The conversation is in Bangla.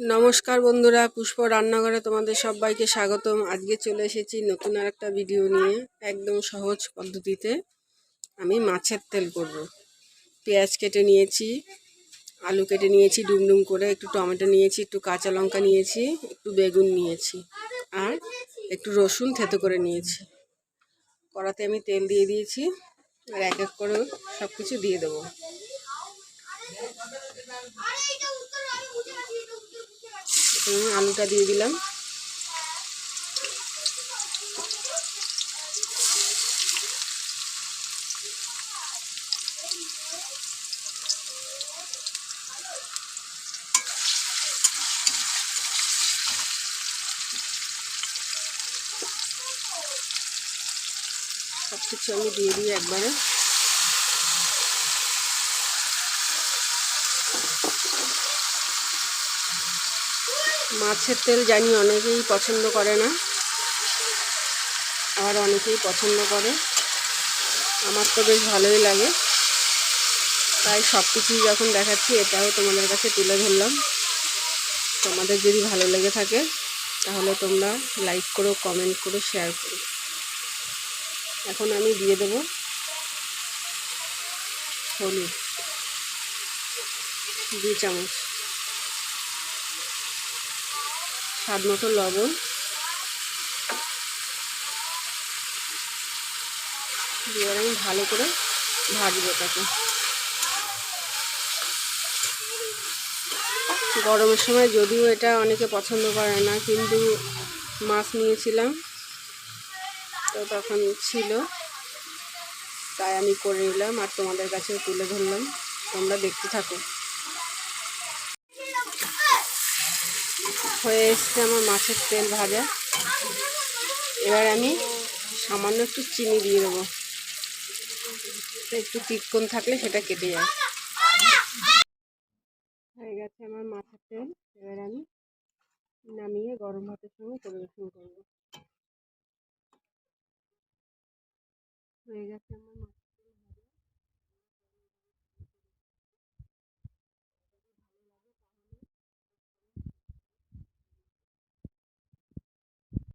নমস্কার বন্ধুরা, পুষ্প রান্নাঘরে তোমাদের সবাইকে স্বাগতম। আজকে চলে এসেছি নতুন আর একটা ভিডিও নিয়ে একদম সহজ পদ্ধতিতে। আমি মাছের তেল করব। পেঁয়াজ কেটে নিয়েছি, আলু কেটে নিয়েছি, ডুমডুম করে একটু টমেটো নিয়েছি, একটু কাঁচা লঙ্কা নিয়েছি, একটু বেগুন নিয়েছি, আর একটু রসুন থেতো করে নিয়েছি। কড়াতে আমি তেল দিয়ে দিয়েছি, আর এক এক করে সব কিছু দিয়ে দেবো। আলুটা দিয়ে দিলাম। সব কিছু আমি দিয়ে দিই একবারে। মাছের তেল জানি অনেকেই পছন্দ করে না, আবার অনেকেই পছন্দ করে। আমার তো বেশ ভালোই লাগে। তাই সব কিছুই যখন দেখাচ্ছি, এটাও তোমাদের কাছে তুলে ধরলাম। তোমাদের যদি ভালো লেগে থাকে, তাহলে তোমরা লাইক করো কমেন্ট করো শেয়ার করো। এখন আমি দিয়ে দেবো হলুদ। দুই চামচ। স্বাদ মতো লবণ। দিয়ে আমি ভালো করে ভাজবো তাকে গরমের সময় যদিও এটা অনেকে পছন্দ করে না, কিন্তু মাছ নিয়েছিলাম, তো তখন ছিল। তাই আমি করে নিলাম আর তোমাদের কাছেও তুলে ধরলাম। তোমরা দেখতে থাকো। হয়ে এসছে আমার মাছের তেল ভাজা। এবার আমি সামান্য একটু চিনি দিয়ে দেবো। একটু তিক্কন থাকলে সেটা কেটে যায়। হয়ে গেছে আমার মাছের তেল। এবার আমি নামিয়ে গরম ভাতের সঙ্গে পরিবেশন করব। হয়ে গেছে আমার